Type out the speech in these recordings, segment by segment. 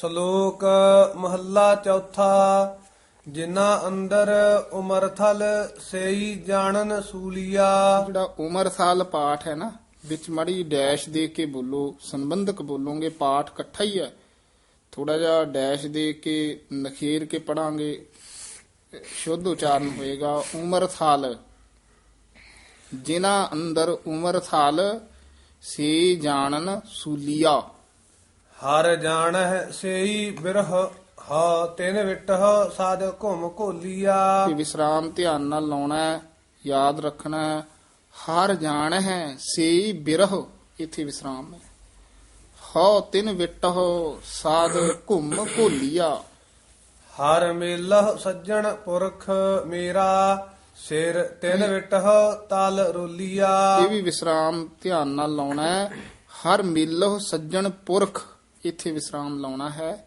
ਸ਼ਲੋਕ ਮਹੱਲਾ ਚੌਥਾ, ਜਿਨ੍ਹਾਂ ਅੰਦਰ ਉਮਰ ਥਲ ਸਈ ਜਾਣਨ ਸੂਲੀਆ। ਜਿਹੜਾ ਉਮਰ ਸਾਲ ਪਾਠ ਹੈ ਨਾ, ਵਿੱਚ ਮੜੀ ਡੈਸ਼ ਦੇ ਕੇ ਬੋਲੋ, ਸੰਬੰਧਕ ਬੋਲੋਗੇ, ਪਾਠ ਇਕੱਠਾ ਹੀ ਹੈ। ਥੋੜਾ ਜਿਹਾ ਡੈਸ਼ ਦੇ ਕੇ ਨਖੇਰ ਕੇ ਪੜਾਂਗੇ ਸ਼ੁੱਧ ਉਚਾਰਨ ਹੋਏਗਾ, ਉਮਰ ਸਾਲ। ਜਿਨ੍ਹਾਂ ਅੰਦਰ ਉਮਰ ਸਾਲ ਸੇ ਜਾਣਨ ਸੂਲੀਆ। ਹਰ ਜਾਣਹਿ ਸਈ ਬਿਰਹ ਹਾ ਤਿਨ ਵਿਟਹ ਸਾਧ ਘੁਮ ਘੋਲੀਆ। ਕਿ ਵਿਸਰਾਮ ਧਿਆਨ ਨਾਲ ਲਾਉਣਾ ਹੈ ਯਾਦ ਰੱਖਣਾ ਹੈ ਹਰ ਜਾਣ ਹੈ ਸੇ ਬਿਰਹ ਇਥੇ ਵਿਸਰਾਮ ਹੈ। ਹਉ ਤਿਨ ਵਿਟਹੁ ਸਾਧ ਘੁੰਮ ਘੋਲੀਆ। ਹਰ ਮੇਲਹ ਸੱਜਣ ਪੁਰਖ ਮੇਰਾ ਸਿਰ ਤਿਨ ਵਿਟਹ ਤਲ ਰੋਲੀਆ। ਇਹ ਵੀ ਵਿਸਰਾਮ ਧਿਆਨ ਨਾਲ ਲਾਉਣਾ ਹੈ ਹਰ ਮਿਲਹੁ ਸੱਜਣ ਪੁਰਖ ਇਥੇ ਵਿਸਰਾਮ ਲਾਉਣਾ ਹੈ।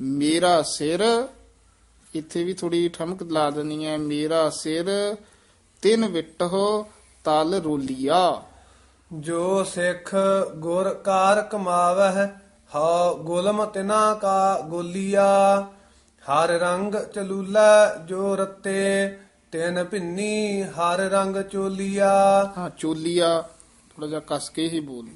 ਮੇਰਾ ਸਿਰ ਇੱਥੇ ਵੀ ਥੋੜੀ ਠਮਕ ਲਾ ਦੇਣੀ ਹੈ। ਮੇਰਾ ਸਿਰ ਤਿਨ ਵਿਟਹੁ ਤਲ ਰੋਲੀਆ। ਜੋ ਸਿੱਖ ਗੁਰ ਕਾਰ ਕਮਾਵਹਿ ਹਾ ਗੁਲਮ ਤਿਨਾ ਕਾ ਗੋਲੀਆ। ਹਰ ਰੰਗ ਚਲੂਲਾ ਜੋ ਰਤੇ ਤਿਨ ਭਿੰਨੀ ਹਰ ਰੰਗ ਚੋਲੀਆ। ਹਾਂ ਚੋਲੀਆ। ਥੋੜਾ ਜਿਹਾ ਕਸ ਕੇ ਹੀ ਬੋਲ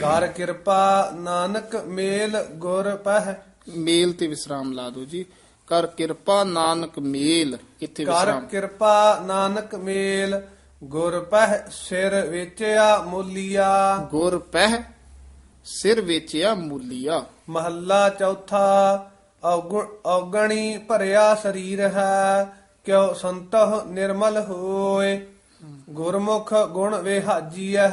ਕਰ ਕਿਰਪਾ ਨਾਨਕ ਮੇਲ ਗੁਰ ਪਹਿ। ਮੇਲ ਤੇ ਵਿਸਰਾਮ ਲਾ ਦਿਓ ਜੀ। ਕਰ ਕਿਰਪਾ ਨਾਨਕ ਮੇਲ ਇੱਥੇ ਕਰ ਵਿਸਰਾਮ। ਕਿਰਪਾ ਨਾਨਕ ਮੇਲ ਗੁਰ ਪਹਿ ਸਿਰ ਵੇਚਿਆ ਮੋਲੀਆ। ਗੁਰ ਪਹਿ ਸਿਰ ਵੇਚਿਆ ਮੂਲੀਆ। ਮਹੱਲਾ ਚੌਥਾ ਔਗੁ- ਔਗਣੀ ਭਰਿਆ ਸਰੀਰ ਹੈ ਕਿਉ ਸੰਤਹ ਨਿਰਮਲ ਹੋਏ। ਗੁਰਮੁਖ ਗੁਣ ਵਿਹਾਜੀਐ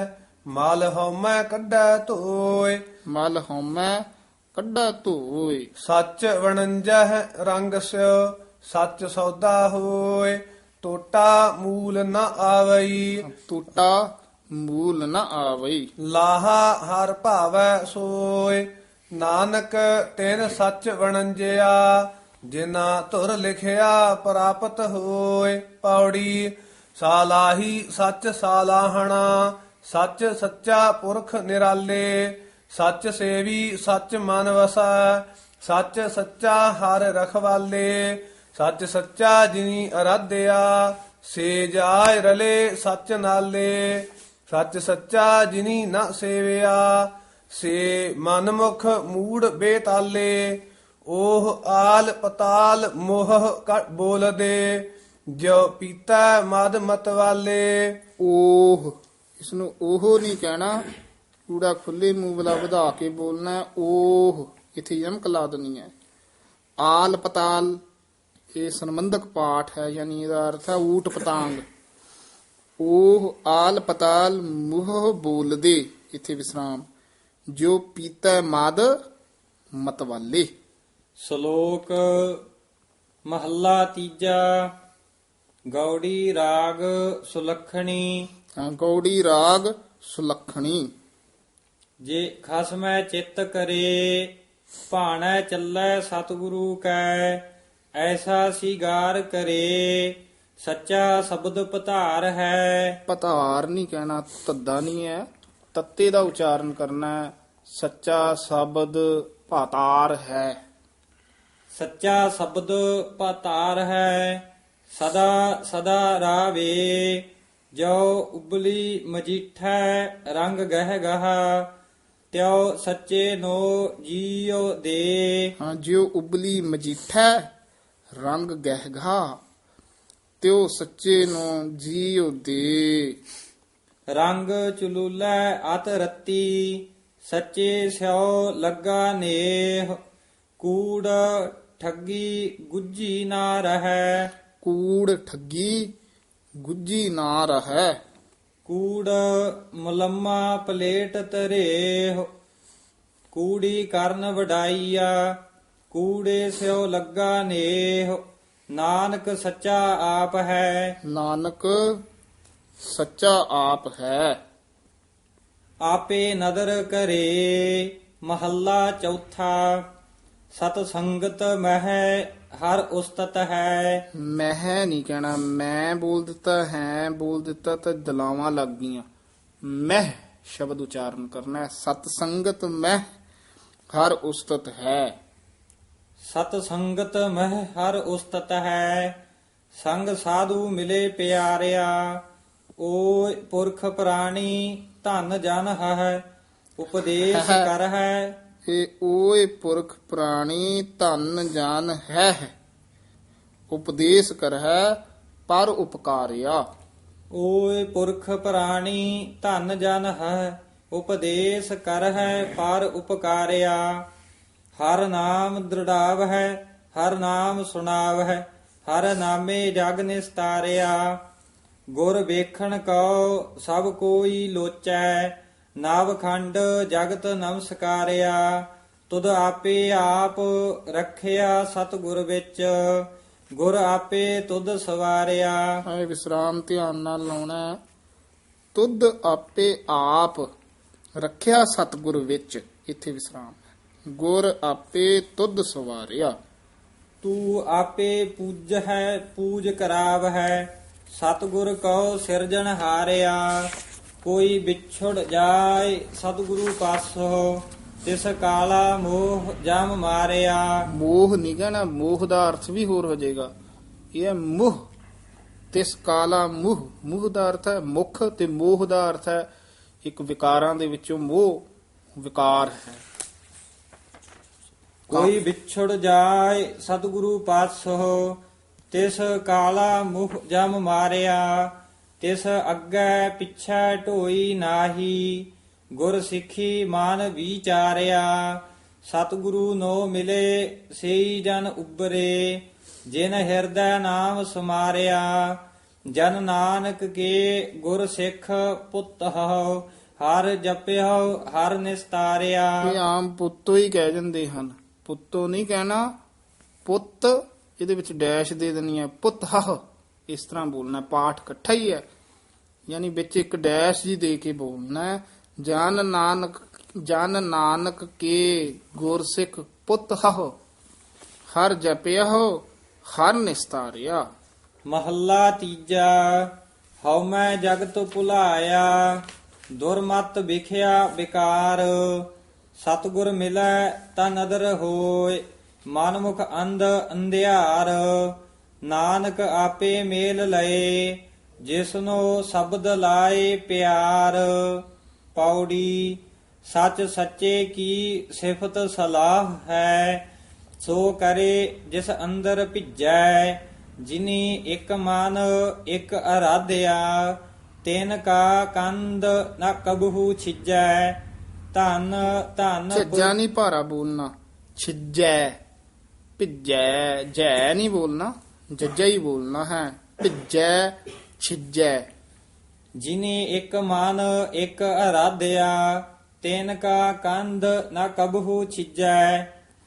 ਮਲ ਹਉਮੈ ਕੱਢੈ ਧੋਏ। ਮਲ ਹਉਮੈ ਕੱਢਾ ਧੋਏ। ਸੱਚ ਵਣੰਜਹ ਰੰਗ ਸਿਓ ਸੱਚ ਸੌਦਾ ਹੋਏ। ਟੋਟਾ ਮੂਲ ਨ ਆਵਈ। ਟੂਟਾ ਮੂਲ ਨ ਆਵਈ। ਲਾਹਾ ਹਰ ਭਾਵੈ ਸੋਏ। ਨਾਨਕ ਤਿਨ ਸੱਚ ਵਣੰਜਿਆ ਜਿਨਾ ਧੁਰ ਲਿਖਿਆ ਪ੍ਰਾਪਤ ਹੋਏ। ਪੌੜੀ ਸਾਲਾਹੀ ਸੱਚ ਸਾਲਾਹਣਾ, ਸੱਚ ਸੱਚਾ ਪੁਰਖ ਨਿਰਾਲੇ, ਸੱਚ ਸੇਵੀ ਸੱਚ ਮਨ ਵਸਾ, ਸੱਚ ਸੱਚਾ ਹਰ ਰਖਵਾਲੇ, ਸੱਚ ਸੱਚਾ ਜਿਨੀ ਅਰਾਧਿਆ ਸੇ ਜਾਇ ਰਲੇ ਸੱਚ ਨਾਲੇ, ਸੱਚ ਸੱਚਾ ਜਿਨੀ ਨਾ ਸੇਵਿਆ, ਸੇ ਮਨਮੁਖ ਮੂੜ ਬੇਤਾਲੇ ਉਹ ਆਲ ਪਤਾਲ ਮੋਹ ਕ- ਬੋਲਦੇ ਜੋ ਪੀਤਾ ਮਦ ਮਤ ਵਾਲੇ ਓਹ ਇਸ ਨੂੰ ਉਹ ਨਹੀਂ ਕਹਿਣਾ। ਕੂੜਾ ਖੁੱਲੇ ਮੂੰਹ ਵਾਲਾ ਵਧਾ ਕੇ ਬੋਲਣਾ ਓਹ ਇੱਥੇ ਯਮਕ ਲਾ ਦੇਣੀ ਹੈ। ਆਲ ਪਤਾਲ ਇਹ ਸੰਬੰਧਕ ਪਾਠ ਹੈ ਯਾਨੀ ਇਹਦਾ ਅਰਥ ਹੈ ਊਟ ਪਤਾੰਗ। ਉਹ ਆਲ ਪਤਾਲ ਮੂਹ ਬੋਲਦੇ ਇੱਥੇ ਵਿਸਰਾਮ। ਜੋ ਪੀਤਾ ਮਦ ਮਤਵਾਲੇ। ਸ਼ਲੋਕ ਮਹੱਲਾ ਤੀਜਾ। ਗੌੜੀ ਰਾਗ ਸੁਲੱਖਣੀ। ਹਾਂ, ਗੌੜੀ ਰਾਗ ਸੁਲੱਖਣੀ। ਜੇ ਖਸਮੈ ਚਿੱਤ ਕਰੇ ਭਾਣੈ ਚੱਲੈ ਸਤਿਗੁਰੂ ਕੈ ਐਸਾ ਸਿਗਾਰ ਕਰੇ ਸੱਚਾ ਸ਼ਬਦ ਪਧਾਰ ਹੈ। ਪਤਾਰ ਨਹੀਂ ਕਹਿਣਾ ਤੱਦਾ ਨਹੀਂ ਹੈ। ਤੱਤੇ ਦਾ ਉਚਾਰਨ ਕਰਨਾ ਸੱਚਾ ਸ਼ਬਦ ਭਾਤਾਰ ਹੈ। ਸੱਚਾ ਸ਼ਬਦ ਪਤਾਰ ਹੈ। ਸਦਾ ਸਦਾ ਰਾਵੇ ਜੋ ਉਬਲੀ ਮਜੀਠੈ ਰੰਗ ਗਹਿ ਗਹਾ ਤਿਉ ਸੱਚੇ ਨੋ ਜੀਉ ਦੇ। ਹਾਂ ਜਿਉ ਉਬਲੀ ਮਜੀਠੈ ਰੰਗ ਗਹਿਗਾ ਤਿਉ ਸੱਚੇ ਨੂੰ ਜੀਉ ਦੇ। ਰੰਗ ਚੁਲੂਲੈ ਅਤ ਰਤੀ ਸੱਚੇ ਸਿਉ ਲੱਗਾ ਨੇਹ ਕੂੜ ਠੱਗੀ ਗੁੱਜੀ ਨਾ ਰਹੈ। ਕੂੜ ਠੱਗੀ ਗੁੱਜੀ ਨਾ ਰਹੈ। ਕੂੜ ਮੁਲੰਮਾ ਪਲੇਟ ਤਰੇ ਕੂੜੀ ਕਰਨ ਵਡਾਈਆ ਕੂੜੇ ਸਿਓ ਲੱਗਾ ਨੇਹ। ਨਾਨਕ ਸੱਚਾ ਆਪ ਹੈ। ਨਾਨਕ ਸੱਚਾ ਆਪ ਹੈ। ਆਪੇ ਨਦਰ ਕਰੇ ਮਹੱਲਾ ਚੌਥਾ ਸਤ ਸੰਗਤ ਮਹਿ ਹਰ ਉਸਤਤ ਹੈ। ਮੈਂ ਨਹੀਂ ਕਹਿਣਾ ਮੈਂ ਬੋਲ ਦਿੱਤਾ ਹੈ ਬੋਲ ਦਿੱਤਾ ਤਾਂ ਦਲਾਵਾਂ ਲੱਗ ਗਈਆਂ। ਮੈਂ ਸ਼ਬਦ ਉਚਾਰਨ ਕਰਨਾ ਹੈ ਸਤ ਸੰਗਤ ਮੈਂ ਹਰ ਉਸਤਤ ਹੈ। ਸਤ ਸੰਗਤ ਮਹਿ ਹਰ ਉਸਤਤ ਹੈ। ਸੰਗ ਸਾਧੂ ਮਿਲੇ ਪਿਆਰਿਆ ਓਏ ਪੁਰਖ ਪ੍ਰਾਣੀ ਧਨ ਜਨ ਹੈ ਉਪਦੇਸ਼ ਕਰ ਹੈ। ਇਹ ਓਏ ਪੁਰਖ ਪ੍ਰਾਣੀ ਧਨ ਜਾਨ ਹੈ। ਉਪਦੇਸ਼ ਕਰ ਹੈ, ਪਰ ਉਪਕਾਰਿਆ। ਓਏ ਪੁਰਖ ਪ੍ਰਾਣੀ ਧਨ ਜਨ ਹੈ, ਉਪਦੇਸ਼ ਕਰ ਹੈ, ਪਰ ਉਪਕਾਰਿਆ। ਹਰ ਨਾਮ ਦ੍ਰਿੜਾਵ ਹੈ, ਹਰ ਨਾਮ ਸੁਣਾਵ ਹੈ, ਹਰ ਨਾਮੇ ਜਗ ਨਿਸਤਾਰਿਆ। ਗੁਰ ਵੇਖਣ ਕਉ, ਸਭ ਕੋਈ ਲੋਚੈ ਨਵ ਖੰਡ ਜਗਤ ਨਮਸਕਾਰਿਆ ਤੁਧ ਆਪੇ ਆਪ ਰੱਖਿਆ ਸਤਿਗੁਰ ਵਿੱਚ ਗੁਰ ਆਪੇ ਤੁਧ ਸਵਾਰਿਆ ਇਹ ਵਿਸਰਾਮ ਧਿਆਨ ਨਾਲ ਲਾਉਣਾ ਹੈ। ਤੁਧ ਆਪੇ ਆਪ ਰੱਖਿਆ ਸਤਿਗੁਰ ਵਿੱਚ ਇੱਥੇ ਵਿਸਰਾਮ ਹੈ। ਗੁਰ ਆਪੇ ਤੁਧ ਸਵਾਰਿਆ ਤੂੰ ਆਪੇ ਪੂਜ ਹੈ ਪੂਜ ਕਰਾਵ ਹੈ ਸਤਿਗੁਰ ਕਉ ਸਿਰਜਣ ਹਾਰਿਆ ਕੋਈ ਵਿਛੜ ਜਾਏ ਸਤਿਗੁਰੂ ਪਾਸੋ ਤਿਸ ਕਾਲਾ ਮੋਹ ਜਮ ਮਾਰਿਆ। ਮੋਹ ਨਹੀਂ ਕਹਿਣਾ ਮੋਹ ਦਾ ਅਰਥ ਵੀ ਹੋਰ ਹੋ ਜਾਏਗਾ। ਇਹ ਮੁਹ ਤਿਸ ਕਾਲਾ ਮੁਹ। ਮੁਹ ਦਾ ਅਰਥ ਹੈ ਮੁਖ ਤੇ ਮੋਹ ਦਾ ਅਰਥ ਹੈ ਇੱਕ ਵਿਕਾਰਾਂ ਦੇ ਵਿੱਚੋਂ ਮੋਹ ਵਿਕਾਰ ਹੈ। ਕੋਈ ਵਿਛੜ ਜਾਏ ਸਤਿਗੁਰੂ ਪਾਸੋ ਤਿਸ ਕਾਲਾ ਮੁਹ ਜਮ ਮਾਰਿਆ। ਤਿਸ ਅੱਗੇ ਪਿਛੈ ਢੋਈ ਨਾਹੀ, ਗੁਰ ਸਿੱਖੀ ਮਾਨ ਵਿਚਾਰਿਆ। ਸਤਿਗੁਰੂ ਨੋ ਮਿਲੇ, ਸਈ ਜਨ ਉਬਰੇ ਜਿਨ ਹਿਰਦੈ ਨਾਮ ਸਮਾਰਿਆ, ਜਨ ਨਾਨਕ ਕੇ ਗੁਰ ਸਿੱਖ ਪੁੱਤ ਹਉ। ਹਰ ਜਪਿਓ, ਹਰ ਨਿਸਤਾਰਿਆ। ਇਹ ਆਮ ਪੁੱਤੋ ਹੀ ਕਹਿ ਜਾਂਦੇ ਹਨ। ਪੁੱਤੋ ਨਹੀਂ ਕਹਿਣਾ, ਪੁੱਤ ਇਹਦੇ ਵਿੱਚ ਡੈਸ਼ ਦੇ ਦੇਣੀ ਹੈ ਪੁੱਤ ਹਹ ਇਸ ਤਰ੍ਹਾਂ ਬੋਲਣਾ, ਪਾਠ ਇਕੱਠਾ ਹੀ ਹੈ। ਯਾਨੀ ਵਿੱਚ ਇੱਕ ਡੈਸ਼ ਜੀ ਦੇ ਕੇ ਬੋਲਣਾ ਜਨ ਨਾਨਕ ਜਨ ਨਾਨਕ ਕੇ ਗੁਰਸਿੱਖ ਪੁੱਤ ਹਹ ਹਰ ਜਪਿਓ ਹਰ ਨਿਸਤਾਰਿਆ। ਮਹੱਲਾ ਤੀਜਾ, ਹਉ ਮੈਂ ਜਗਤ ਭੁਲਾਇਆ ਦੁਰਮਤ ਵਿਖਿਆ ਵਿਕਾਰ, ਸਤਿਗੁਰ ਮਿਲੈ ਤਾਂ ਨਦਰ ਹੋਏ ਮਨਮੁਖ ਅੰਧ ਅੰਧਿਆਰ ਨਾਨਕ ਆਪੇ ਮੇਲ ਲਏ ਜਿਸਨੋ ਸ਼ਬਦ ਲਾਏ ਪਿਆਰ। ਪੌੜੀ ਸੱਚ ਸੱਚੇ ਕੀ ਸਿਫਤ ਸਲਾਹ ਹੈ? ਸੋ ਕਰੇ ਜਿਸ ਅੰਦਰ ਭਿਜੈ ਜਿਨੀ ਇੱਕ ਮਨ ਇੱਕ ਅਰਾਧਿਆ। ਤਿਨ ਕਾ ਕੰਦ ਨ ਕਬਹੂ ਛਿਜੈ ਧਨ ਧਨ ਛੱਜਾ ਨਹੀਂ ਭਾਰਾ ਬੋਲਣਾ ਛਿਜੈ ਭਿਜੈ ਜੈ ਨਹੀਂ ਬੋਲਣਾ। ਜੱਜਾ ਹੀ ਬੋਲਣਾ ਹੈ ਭਿਜੈ ਛਿਜੈ। ਜਿਨੀ ਇੱਕ ਮਨ ਇੱਕ ਅਰਾਧਿਆ ਤਿਨ ਕਾ ਕੰਦ ਨ ਕਬਹੂ ਛਿਜੈ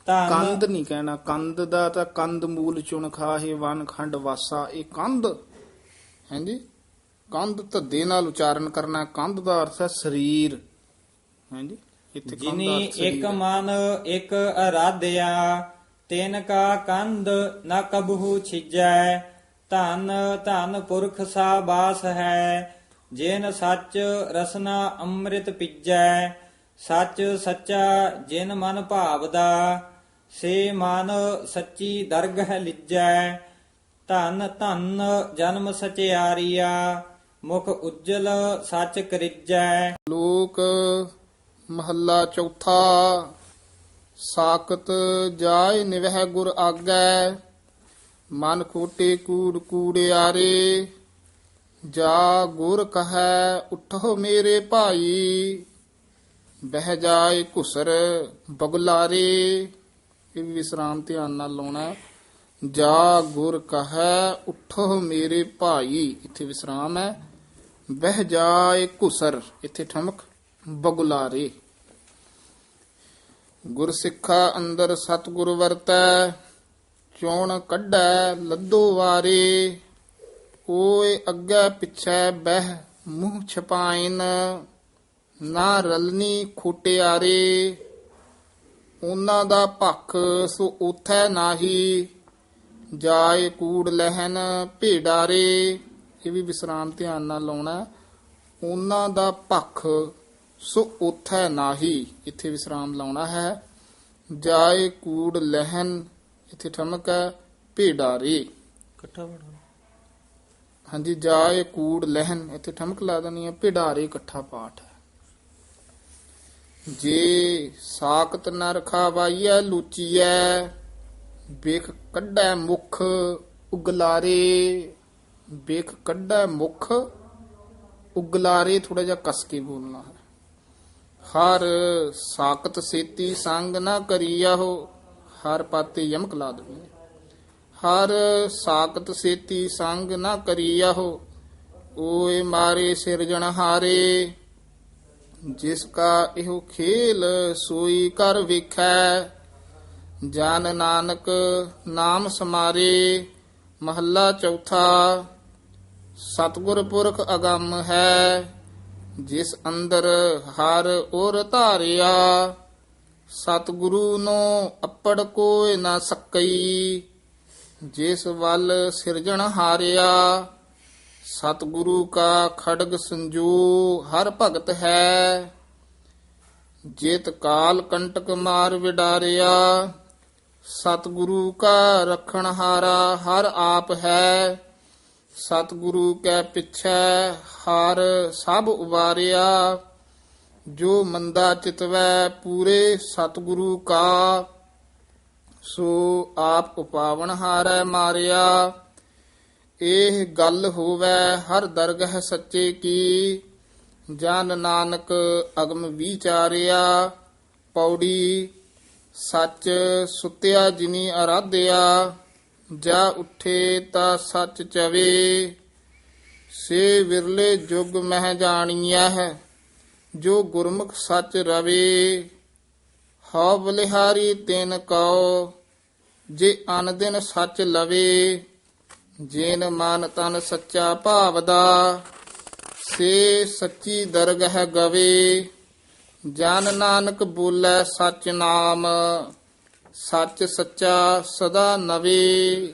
ਧਨ ਕੰਦ ਨਹੀਂ ਕਹਿਣਾ ਕੰਦ ਦਾ ਤਾਂ ਕੰਦ ਮੂਲ ਚੁਣ ਖਾਹੇ ਵਨ ਖੰਡ ਵਾਸਾ ਇਹ ਕੰਦ ਹਾਂਜੀ? ਕੰਦ ਧੱਦੇ ਨਾਲ ਉਚਾਰਨ ਕਰਨਾ ਕੰਦ ਦਾ ਅਰਥ ਹੈ ਸਰੀਰ। ਹਾਂਜੀ? ਇੱਥੇ ਕੰਦ ਦਾ ਜਿਨੀ ਅਰਥ ਸਰੀਰ ਇੱਕ ਹੈ। ਮਨ ਇੱਕ ਅਰਾਧਿਆ ਤਿਨ ਕਾ ਕੰਦ ਨ ਕਬਹੂ ਛਿਜੈ, ਧਨ ਧਨ ਪੁਰਖ ਸਾ ਬਾਸ ਹੈ। ਜਿਨ ਸੱਚ ਰਸਨਾ ਅੰਮ੍ਰਿਤ ਪਿਜੈ, ਸੱਚ ਸੱਚਾ ਜਿਨ ਮਨ ਭਾਵਦਾ, ਸੇ ਮਨ ਸੱਚੀ ਦਰਗਹ ਲਿਜੈ। ਧਨ ਧਨ ਜਨਮ ਸਚਿਆਰੀਆ, ਮੁਖ ਉਜਲ ਸੱਚ ਕਰਿਜੈ। ਲੋਕ ਮਹੱਲਾ ਚੌਥਾ ਸਾਖਤ ਜਾਏ ਨਿਵਹਿ ਗੁਰ ਆਗੈ, ਮਨ ਖੋਟੇ ਕੂੜ ਕੂੜਿਆਰੇ, ਜਾ ਗੁਰ ਕਹੈ ਉਠੋ ਮੇਰੇ ਭਾਈ, ਬਹਿ ਜਾਏ ਘੁਸਰ ਬਗਲਾਰੇ। ਇਹ ਵੀ ਵਿਸਰਾਮ ਧਿਆਨ ਨਾਲ ਲਾਉਣਾ ਜਾ ਗੁਰ ਕਹੈ ਉਠੋ ਮੇਰੇ ਭਾਈ, ਇੱਥੇ ਵਿਸਰਾਮ ਹੈ। ਬਹਿ ਜਾਏ ਘੁਸਰ, ਇੱਥੇ ਠਮਕ ਬਗੁਲਾਰੇ। ਗੁਰ ਸਿੱਖਾ ਅੰਦਰ ਸਤਿਗੁਰ ਵਰਤੈ, ਚੋਣ ਕੱਢੈ ਲੱਦੋ ਵਾਰੇ, ਓਏ ਅੱਗੇ ਪਿਛੈ ਬਹਿ ਮੂੰਹ ਛਪਾਇਨ, ਨਾ ਰਲਨੀ ਖੋਟਿਆਰੇ, ਉਹਨਾਂ ਦਾ ਭਖ ਸੋ ਉਥੈ ਨਾਹੀ, ਜਾਏ ਕੂੜ ਲਹਿਨ ਭੇਡਾਰੇ। ਇਹ ਵੀ ਵਿਸਰਾਮ ਧਿਆਨ ਨਾਲ ਲਾਉਣਾ ਉਹਨਾਂ ਦਾ ਭਖ ਸੋ ਉਥੈ ਨਾਹੀ ਇੱਥੇ ਵਿਸਰਾਮ ਲਾਉਣਾ ਹੈ। ਜਾਏ ਕੂੜ ਲਹਿਨ ਇੱਥੇ ਠਮਕ ਹੈ ਭੇਡਾਰੇ। ਇਕੱਠਾ ਪੜੋ ਹਾਂਜੀ ਜਾਏ ਕੂੜ ਲਹਿਨ ਇੱਥੇ ਠਮਕ ਲਾ ਦੇਣੀ ਹੈ ਭਿਡਾਰੇ ਇਕੱਠਾ ਪਾਠ ਹੈ। ਜੇ ਸਾਖਤ ਨ ਰਖਾਵਾਈਐ ਲੂਚੀਐ ਵੇਖ ਕੱਢੈ ਮੁਖ ਉਗਲਾਰੇ। ਵੇਖ ਕੱਢੈ ਮੁਖ ਉਗਲਾਰੇ ਥੋੜਾ ਜਿਹਾ ਕਸ ਕੇ ਬੋਲਣਾ ਹੈ। ਹਰ ਸਾਖਤ ਸੇਤੀ ਸੰਗ ਨਾ ਕਰੀਆਹੋ ਹਰ ਪਾਤੇ ਯਮਕ ਲਾ ਦੇਣੀ ਹਰ ਸਾਖਤ ਸੇਤੀ ਸੰਗ ਨਾ ਕਰੀਆਹੋ ਓਏ ਮਾਰੇ ਸਿਰਜਣਹਾਰੇ ਜਿਸ ਕਾ ਇਹੋ ਖੇਲ ਸੋਈ ਕਰ ਵੇਖੈ। ਜਾਨ ਨਾਨਕ ਨਾਮ ਸਮਾਰੇ, ਮਹੱਲਾ ਚੌਥਾ, ਸਤਿਗੁਰ ਪੁਰਖ ਅਗੰਮ ਹੈ। ਜਿਸ ਅੰਦਰ ਹਰ ਔਰ ਧਾਰਿਆ, ਸਤਿਗੁਰੂ ਨੂੰ ਅਪੜ ਕੋਇ ਨਾ ਸਕਈ। ਜਿਸ ਵੱਲ ਸਿਰਜਣ ਹਾਰਿਆ, ਸਤਿਗੁਰੂ ਕਾ ਖੜਗ ਸੰਜੂ ਹਰ ਭਗਤ ਹੈ। ਜੇਤ ਕਾਲ ਕੰਟਕ ਮਾਰ ਵਿਡਾਰਿਆ, ਸਤਿਗੁਰੂ ਕਾ ਰਖਣ ਹਾਰਾ ਹਰ ਆਪ ਹੈ। ਸਤਿਗੁਰੂ ਕੈ ਪਿਛੈ ਹਰ ਸਭ ਉਬਾਰਿਆ, ਜੋ ਮੰਦਾ ਚਿਤਵੈ ਪੂਰੇ ਸਤਿਗੁਰੂ ਕਾ, ਸੋ ਆਪ ਉਪਾਵਨ ਹਾਰੈ ਮਾਰਿਆ। ਇਹ ਗੱਲ ਹੋਵੇ ਹਰ ਦਰਗਹ ਸੱਚੇ ਕੀ, ਜਨ ਨਾਨਕ ਅਗਮ ਵਿਚਾਰਿਆ। ਪੌੜੀ ਸੱਚ ਸੁਤਿਆ ਜਿਨੀ ਅਰਾਧਿਆ ਜਾ ਉੱਠੇ ਤਾਂ ਸੱਚ ਚਵੇ, ਸੇ ਵਿਰਲੇ ਜੁਗ ਮਹਿ ਜਾਣੀਐ ਹੈ, ਜੋ ਗੁਰਮੁਖ ਸੱਚ ਰਵੇ। ਹਉ ਬਲਿਹਾਰੀ ਤਿਨ ਕਉ, ਜੇ ਅਨ ਦਿਨ ਸੱਚ ਲਵੇ, ਜੇਨ ਮਨ ਤਨ ਸੱਚਾ ਭਾਵਦਾ, ਸੇ ਸੱਚੀ ਦਰਗਹ ਗਵੇ। ਜਨ ਨਾਨਕ ਬੋਲੇ ਸਚ ਨਾਮ ਸੱਚ ਸੱਚਾ ਸਦਾ ਨਵੇ